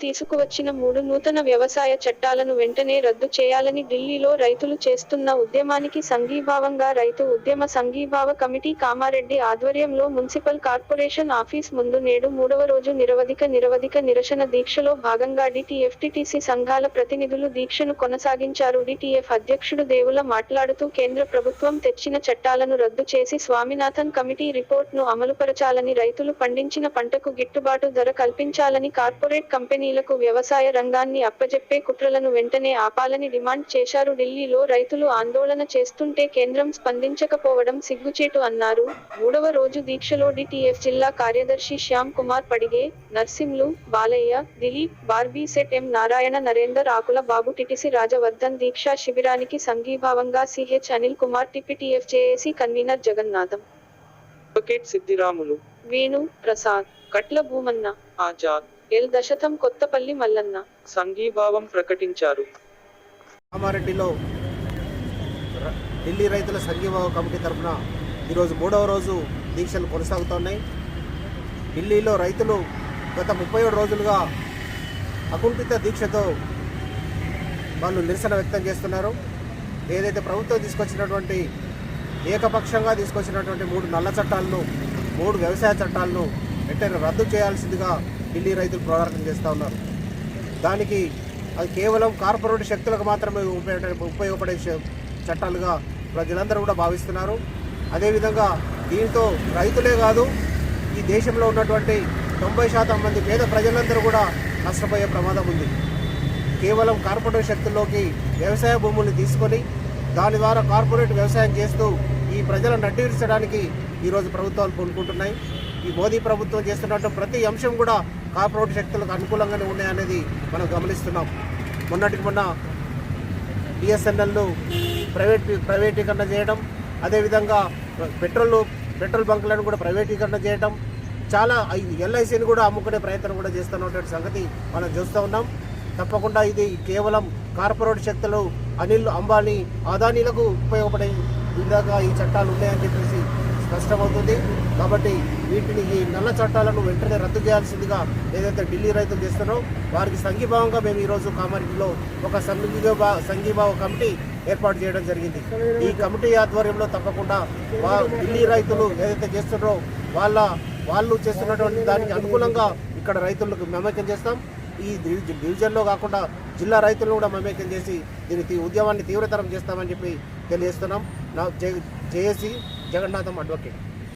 తీసుకువచ్చిన మూడు నూతన వ్యవసాయ చట్టాలను వెంటనే రద్దు చేయాలని ఢిల్లీలో రైతులు చేస్తున్న ఉద్యమానికి సంఘీభావంగా రైతు ఉద్యమ సంఘీభావ కమిటీ కామారెడ్డి ఆధ్వర్యంలో మున్సిపల్ కార్పొరేషన్ ఆఫీస్ ముందు నేడు మూడవ రోజు నిరవధిక నిరవధిక నిరసన దీక్షలో భాగంగా డిటిఎఫ్టిటిసి సంఘాల ప్రతినిధులు దీక్షను కొనసాగించారు. డిటిఎఫ్ అధ్యక్షుడు దేవుల మాట్లాడుతూ కేంద్ర ప్రభుత్వం తెచ్చిన చట్టాలను రద్దు చేసి స్వామినాథన్ కమిటీ రిపోర్ట్ను అమలుపరచాలని రైతులు పండించిన పంటకు గిట్టుబాటు ధర కల్పించాలని కార్పొరేట్ కంపెనీ కంపెనీలకు వ్యవసాయ రంగాన్ని అప్పజెప్పే కుట్రలను వెంటనే ఆపాలని డిమాండ్ చేశారు ఢిల్లీలో రైతులు ఆందోళన చేస్తుంటే కేంద్రం స్పందించకపోవడం సిగ్గుచేటు అన్నారు. మూడవ రోజు దీక్షలో డిటిఎఫ్ జిల్లా కార్యదర్శి శ్యామ్ కుమార్ పడిగే నర్సింలు బాలయ్య దిలీప్ బార్బీ సెట్ ఎం నారాయణ నరేందర్ ఆకుల బాబు టిటిసి రాజవర్ధన్ దీక్షా శిబిరానికి సంఘీభావంగా CH Anil Kumar TPTF JAC convener Jagannatham. Siddiramulu Venu Prasad Katla Bhumanna Azad. L దశతం Kothapalli Mallanna. సంఘీభావం ప్రకటించారు. కామారెడ్డిలో ఢిల్లీ రైతుల సంఘీభావ కమిటీ తరఫున ఈరోజు మూడవ రోజు దీక్షలు కొనసాగుతున్నాయి. ఢిల్లీలో రైతులు గత ముప్పై ఏడు రోజులుగా అకుంఠిత దీక్షతో వాళ్ళు నిరసన వ్యక్తం చేస్తున్నారు. ఏదైతే ప్రభుత్వం తీసుకొచ్చినటువంటి ఏకపక్షంగా తీసుకొచ్చినటువంటి మూడు నల్ల చట్టాలను మూడు వ్యవసాయ చట్టాలను వెంటనే రద్దు చేయాల్సిందిగా ఢిల్లీ రైతులు పోరాటం చేస్తూ ఉన్నారు. దానికి అది కేవలం కార్పొరేట్ శక్తులకు మాత్రమే ఉపయోగ ఉపయోగపడే చట్టాలుగా ప్రజలందరూ కూడా భావిస్తున్నారు. అదేవిధంగా దీంతో రైతులే కాదు ఈ దేశంలో ఉన్నటువంటి తొంభై శాతం మంది పేద ప్రజలందరూ కూడా నష్టపోయే ప్రమాదం ఉంది. కేవలం కార్పొరేట్ శక్తుల్లోకి వ్యవసాయ భూముల్ని తీసుకొని దాని ద్వారా కార్పొరేట్ వ్యవసాయం చేస్తూ ఈ ప్రజలను నడ్డివిర్చడానికి ఈరోజు ప్రభుత్వాలు పూనుకుంటున్నాయి. ఈ మోదీ ప్రభుత్వం చేస్తున్నట్టు ప్రతి అంశం కూడా కార్పొరేట్ శక్తులకు అనుకూలంగానే ఉన్నాయనేది మనం గమనిస్తున్నాం. మొన్నటికి మొన్న బిఎస్ఎన్ఎల్ను ప్రైవేట్ ప్రైవేటీకరణ చేయడం అదేవిధంగా పెట్రోల్ పెట్రోల్ బంకులను కూడా ప్రైవేటీకరణ చేయడం చాలా ఎల్ఐసిని కూడా అమ్ముకునే ప్రయత్నం కూడా చేస్తున్నటువంటి సంగతి మనం చూస్తూ ఉన్నాం. తప్పకుండా ఇది కేవలం కార్పొరేట్ శక్తులు అనిల్ అంబానీ అదానీలకు ఉపయోగపడే విధంగా ఈ చట్టాలు ఉన్నాయని చెప్పేసి స్పష్టమవుతుంది కాబట్టి వీటిని ఈ నల్ల చట్టాలను వెంటనే రద్దు చేయాల్సిందిగా ఏదైతే ఢిల్లీ రైతులు చేస్తున్నారో వారికి సంఘీభావంగా మేము ఈరోజు కామారెడ్డిలో ఒక సంఘీభావ సంఘీభావ కమిటీ ఏర్పాటు చేయడం జరిగింది. ఈ కమిటీ ఆధ్వర్యంలో తప్పకుండా వా ఢిల్లీ రైతులు ఏదైతే చేస్తున్నారో వాళ్ళ వాళ్ళు చేస్తున్నటువంటి దానికి అనుకూలంగా ఇక్కడ రైతులకు మమేకం చేస్తాం. ఈ డివిజన్లో కాకుండా జిల్లా రైతులను కూడా మమేకం చేసి దీని ఉద్యమాన్ని తీవ్రతరం చేస్తామని చెప్పి తెలియజేస్తున్నాం. నా చేసి జగన్నాథం అడ్వకేట్